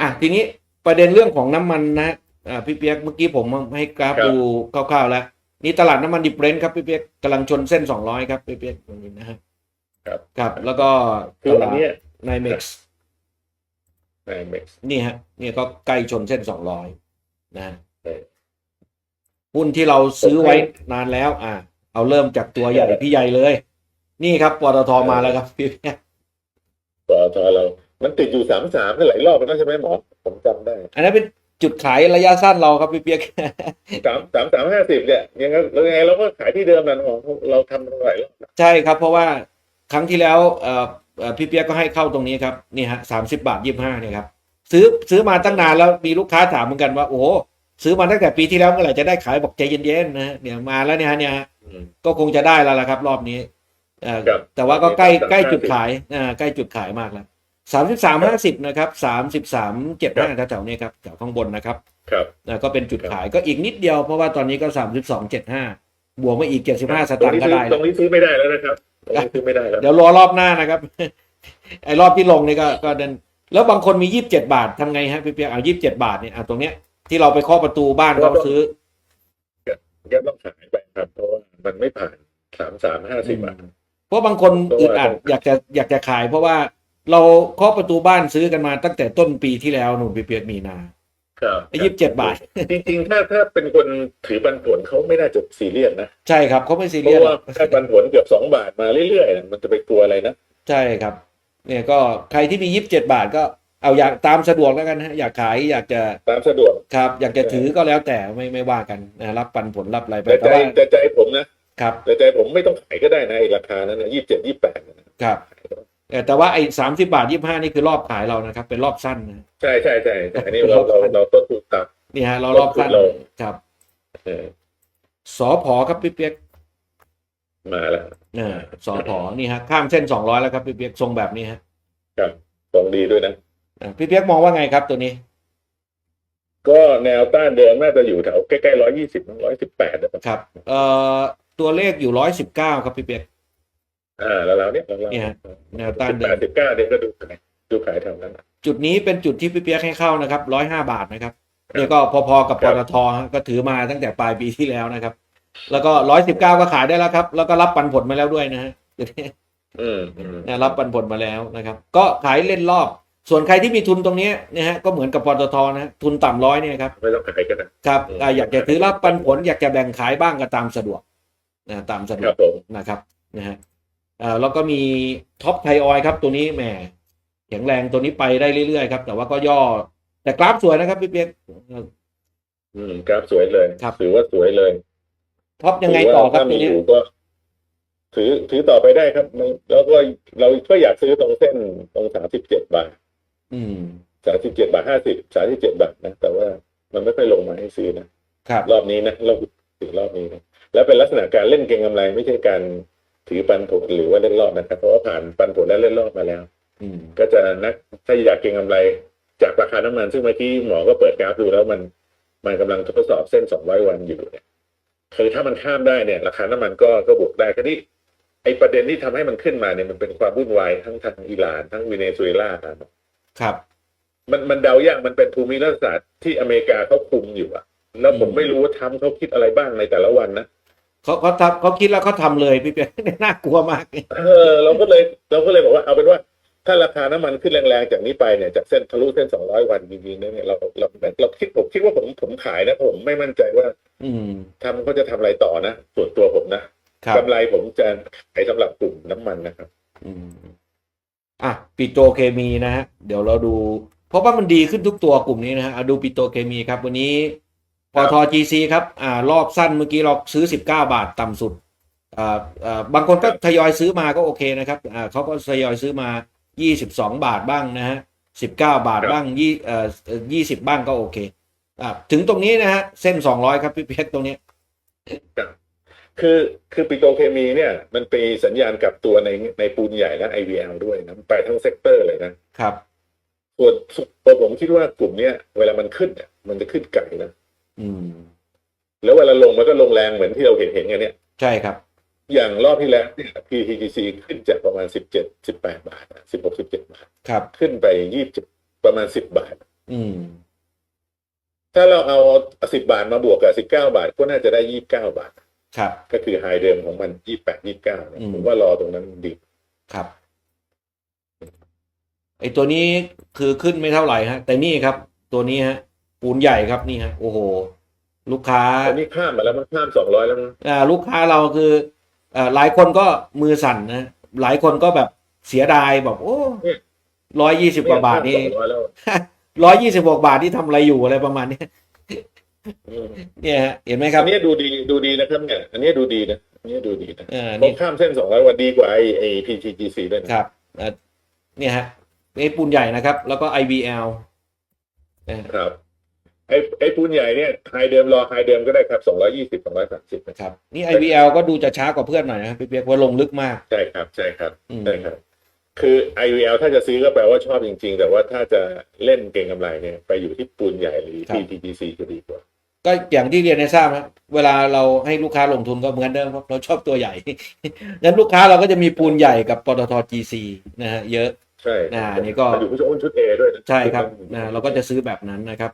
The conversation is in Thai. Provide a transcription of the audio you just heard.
อะทีนี้ประเด็นเรื่องของน้ำมันนะอ่าพี่เปียกเมื่อกี้ผมให้กราฟครับดูคร่าวๆแล้วนี่ตลาดน้ำมันดิบเบรนท์ครับพี่เปียกกำลังชนเส้น200ครับพี่เปียกตรงนี้นะฮะครับครับ แล้วก็คืตออัลานดเนี้ยไนเม็กซ์ในเม็กซ์นี่ฮะนี่ก็ใกล้ชนเส้น200นะฮะเออหุ้นที่เราซื้อไว้นานแล้ว อ่าเอาเริ่มจากตัวใหญ่พี่ใหญ่เลย นี่ครับปตทมาแล้วครับพี่เปียกปตทเรา มันติดอยู่สามสามหลายรอบแล้วใช่ไหมหมอผมจำได้ อันนั้นเป็นจุดขายระยะสั้นเราครับพี่เปียกสามสามสามห้าสิบเนี่ยยังไงแล้วยังไงเราก็ขายที่เดิมนั่นหมอเราทำเท่าไหร่แล้วใช่ครับ เพราะว่าครั้งที่แล้วเอ่อเอ่อพี่เปียกก็ให้เข้าตรงนี้ครับนี่ฮะสามสิบาทยี่ห้าเนี่ยครับซื้อซื้อมาตั้งนานแล้วมีลูกค้าถามเหมือนกันว่าโอ้โหซื้อมาตั้งแต่ปีที่แล้วเมื่อไหร่จะได้ขายบอกใจเย็นๆนะฮะเนี่ยมาแล้วเนี่ยฮะเนี่ยฮะอืมก็คงจะได้แล้วล่ะครับ รอบนี้เอ่อครับแต่ว่าก็ใกล้ครับใกล้จุดขายอ่าใกล้จุดขายมากแล้ว สามสิบสามห้าสิบนะครับสามสิบสามเจ็ดห้าแถวๆนี้ครับแถวข้างบนนะครับครับนะก็เป็นจุดขายก็อีกนิดเดียวเพราะว่าตอนนี้ก็สามสิบสองเจ็ดห้าบวกมาอีกเจ็ดสิบห้าสตรตางงค์นี้ก็ซื้อได้ตรแล้วงนี้ซื้อไม่ได้แล้วนะครับตรงนี้ซื้อไม่ได้แล้วเดี๋ยวรอรอบหน้านะครับ ไอ้รอบที่ลงนี่ก็ก็เดินแล้วบางคนมียี่สิบเจ็ดบาททำไงฮะพี่เปียกเอายี่สิบเจ็ดบาทเนี่ยอะตรงเนี้ยที่เราไปเคาะประตูบ้านเขาซื้อก็ต้องขายไปครับเพราะว่ามันไม่ผ่านสามสามห้าสิบบาทเพราะบางคนเพราะว่าอึดอัดอยากจะอยากจะขายเพราะว่า เราเคาะประตูบ้านซื้อกันมาตั้งแต่ต้นปีที่แล้วหนุ่มพี่เปียกมีนาครับไอ้ยี่สิบเจ็ดบาท จริงๆ ถ้าถ้าเป็นคนถือปันผลเขาไม่น่าจะซีเรียสนะ ใช่ครับเขาไม่ซีเพเรียสราะว่าถ้าปันผลเกือบสองบาทมาเรื่อยๆนะมันจะไปกลัวอะไรนะ ใช่ครับ เนี่ยก็ใครที่มียี่สิบเจ็ดบาทก็เอาอยากตามสะดวกแล้วกันฮะอยากขายอยากจะตามสะดวกครับ อยากจะถือก็แล้วแต่ไม่ไม่ว่ากันนะรับปันผลรับอะไรไปแต่แต่ใจว่าแต่ใจผมนะครับแต่ใจผมไม่ต้องขายก็ได้นะไอ้ราคานั้นนะยี่สิบเจ็ดยี่แปดครับ แต่แต่ว่าไอ้สามสิบาทยี่ห้านี่คือรอบขายเรานะครับ เป็นรอบสั้นนะใช่ใช่ใช่แต่อันนี้เราเราเราต้นทุนต่นี่ฮะเรารอบสั้นเราครับำเออสอพอครับพี่เปียกมาแล้วอ่าสอพอนี่ฮะข้ามเส้นสองร้อยแล้วครับพี่เปียกทรงแบบนี้ฮะ ครับตรงดีด้วยนะอ่าพี่เปียกมองว่าไงครับตัวนี้ ก็แนวต้านเดิมน่าจะอยู่แถวใกล้ๆร้อยยี่สิบร้อยสิบแปดนะครับครับเอ่อตัวเลขอยู่ร้อยสิบเก้าครับพี่เปียก อ่าแล้วเราเนี่ยเราเนี่ยฮะแนวต้านสิบเดิแปดมสิบเก้าเนี่ยก็ดูขายดูขายแถวนั้นนะจุดนี้เป็นจุดที่พี่เปียกให้เข้านะครับร้อยห้าบาทนะครับนี่ก็พอๆกับคปรับตทฮะก็ถือมาตั้งแต่ปลายปีที่แล้วนะครับ แล้วก็ร้อยสิบเก้าก็ขายได้แล้วครับ แล้วก็รับปันผลมาแล้วด้วยนะฮะอืมอืมนะรับปันผลมาแล้วนะครับ ก็ขายเล่นรอบ ส่วนใครที่มีทุนตรงนี้นะฮะก็เหมือนกับปตทนะฮะทุนต่ำร้อยเนี่ยครับไม่ต้องขายก็ได้ครับอืมอ่าอยากจะถือรับปันผลอยากจะแบ่งขายบ้างก็ตามสะดวกนะตามสะดควรักบผมนะครับนะฮะ อ่าแล้วก็มีท็อปไทออยครับตัวนี้แหมแข็งแรงตัวนี้ไปได้เรื่อยๆครับ แต่ว่าก็ย่อ แต่กราฟสวยนะครับพี่เปียกอืมกราฟสวยเลยครับถือว่าสวยเลยท็อปยังไงต่อครับถืว่าถ้าตัมีวนี้อยู่ก็ถือถือต่อไปได้ครับมันแล้วก็เราก็อยากซื้อตรงเส้นตรงสามสิบเจ็ดบาทอืมสามสิบเจ็ดบาทห้าสิบสามสิบเจ็ดบาทนะแต่ว่ามันไม่ค่อยลงมาให้ซื้อนะครับรอบนี้นะเราถึงรอบนี้นะแล้วเป็นลักษณะการเล่นเก็งกำไรไม่ใช่การ ถือปันผลหรือว่าเล่นรอบนะครับ เพราะว่าผ่านปันผลและเล่นรอบมาแล้ว อืม ก็จะนักถ้าอยากเก็งกำไรจากราคาน้ำมัน ซึ่งเมื่อกี้หมอก็เปิดกราฟดูแล้วมันมันกำลังทดสอบเส้น 200 วันอยู่เนี่ยคือถ้ามันข้ามได้เนี่ย ราคาน้ำมันก็ก็บวกได้คราวนี้ไอประเด็นที่ทำให้มันขึ้นมาเนี่ยมันเป็นความวุ่นวายทั้งทางอิหร่านทั้งเวเนซุเอลาครับ ครับ มันมันเดายากมันเป็นภูมิรัฐศาสตร์ที่อเมริกาเขาคุมอยู่อะแล้วผมอืมไม่รู้ว่าทำเขาคิดอะไรบ้างในแต่ละวันนะ เขาเขาทำเขาคิดแล้วเขาทำเลยพี่เปียกน่ากลัวมากเออเราก็เลยเราก็เลยบอกว่าเอาเป็นว่าถ้าราคาน้ำมันขึ้นแรงๆจากนี้ไปเนี่ยจากเส้นทะลุเส้น200วันจริงๆเนี่ยเราเราเราคิดผมคิดว่าผมผมขายนะผมไม่มั่นใจว่า อืมทำเขาจะทำอะไรต่อนะส่วนตัวผมนะครับกำไรผมจะขายสำหรับกลุ่มน้ำมันนะครับ อืมอะปิโตรเคมีนะฮะเดี๋ยวเราดู เพราะว่ามันดีขึ้นทุกตัวกลุ่มนี้นะฮะเอาดูปิโตรเคมีครับ วันนี้ ปครับท GC ครับอ่ารอบสั้นเมื่อกี้เราซื้อ 19 บาทต่ำสุดอ่าอ่าบางคนก็ทยอยซื้อมาก็โอเคนะครับอ่าเขาก็ทยอยซื้อมา 22 บาทบ้างนะฮะ19 บาทบ้างยี่เอ่อยี่สิบบ้างก็โอเคอ่าถึงตรงนี้นะฮะเส้น 200 ครับพี่เพียกตรงนี้คือคือปิโตรเคมีเนี่ย มันเป็นสัญญาณกลับตัวในในปูนใหญ่และ IVL ด้วยนะมันไปทั้งเซกเตอร์เลยนะครับส่วนตัวผมคิดว่ากลุ่มเนี้ยเวลามันขึ้นเนี่ยมันจะขึ้นไกลนะ อืม แล้วเวลาลงมันก็ลงแรงเหมือนที่เราเห็นเห็นกันเนี่ย ใช่ครับ อย่างรอบที่แล้วเนี่ย PTGC ขึ้นจากประมาณ17 18บาท16 17บาท ครับ ขึ้นไป20ประมาณสิบบาท อืม ถ้าเราเอาสิบบาทมาบวกกับสิบเก้าบาท ก็น่าจะได้ยี่บเก้าบาท ครับ ก็คือไฮเดิมของมันยี่แปดยี่เก้าอืมผมว่ารอตรงนั้นดีครับไอตัวนี้คือขึ้นไม่เท่าไหร่ฮะ แต่นี่ครับ ตัวนี้ฮะ ปูนใหญ่ครับนี่ฮะโอ้โห ลูกค้าอันนี้ข้ามมาแล้วมันข้ามสองร้อยแล้วมั้งอ่าลูกค้าเราคืออ่าหลายคนก็มือสั่นนะหลายคนก็แบบเสียดายบอกโอ้ร้อยยี่สิบกว่าบาทนี่สองร้อยแล้วร้อยยี่สิบกบาทที่ทำอะไรอยู่อะไรประมาณเนี้ยอืมเนี่ยฮะเห็นไหมครับอันนี้ดูดีดูดีนะครับเนี่ยอันนี้ดูดีนะอันนี้ดูดีนะอ่าผมนี่ข้ามเส้นสองร้อยวันดีกว่าไอไอ PTGC ด้วยนะครับอ่าเนี่ยฮะไอ้ปูนใหญ่นะครับ แล้วก็ IBL นะฮะครับ ไอไอปูนใหญ่เนี่ยไฮเดิมรอไฮเดิมก็ได้ครับสองร้อยี่สิบสองร้อยสามสิบนะครับ นี่ IBL ก็ดูจะช้ากว่าเพื่อนหน่อยนะครับพี่เปียกว่าลงลึกมาก ใช่ครับใช่ครับอืมใช่ครับ คือ IVL ถ้าจะซื้อก็แปลว่าชอบจริง ๆ แต่ว่าถ้าจะเล่นเก่งกำไรเนี่ยไปอยู่ที่ปูนใหญ่หรือ PTGC จะดีกว่า ก็อย่างที่เรียนในทราบนะเวลาเราให้ลูกค้าลงทุนก็เหมือนเดิมครับเราชอบตัวใหญ่งั้นลูกค้าเราก็จะมีปูนใหญ่กับปตท GC นะฮะเยอะใช่อ่านี่ก็มันอยู่ผู้ชมชุด A ด้วยนะใช่ครับนะเราก็จะซื้อแบบนั้นนะครับ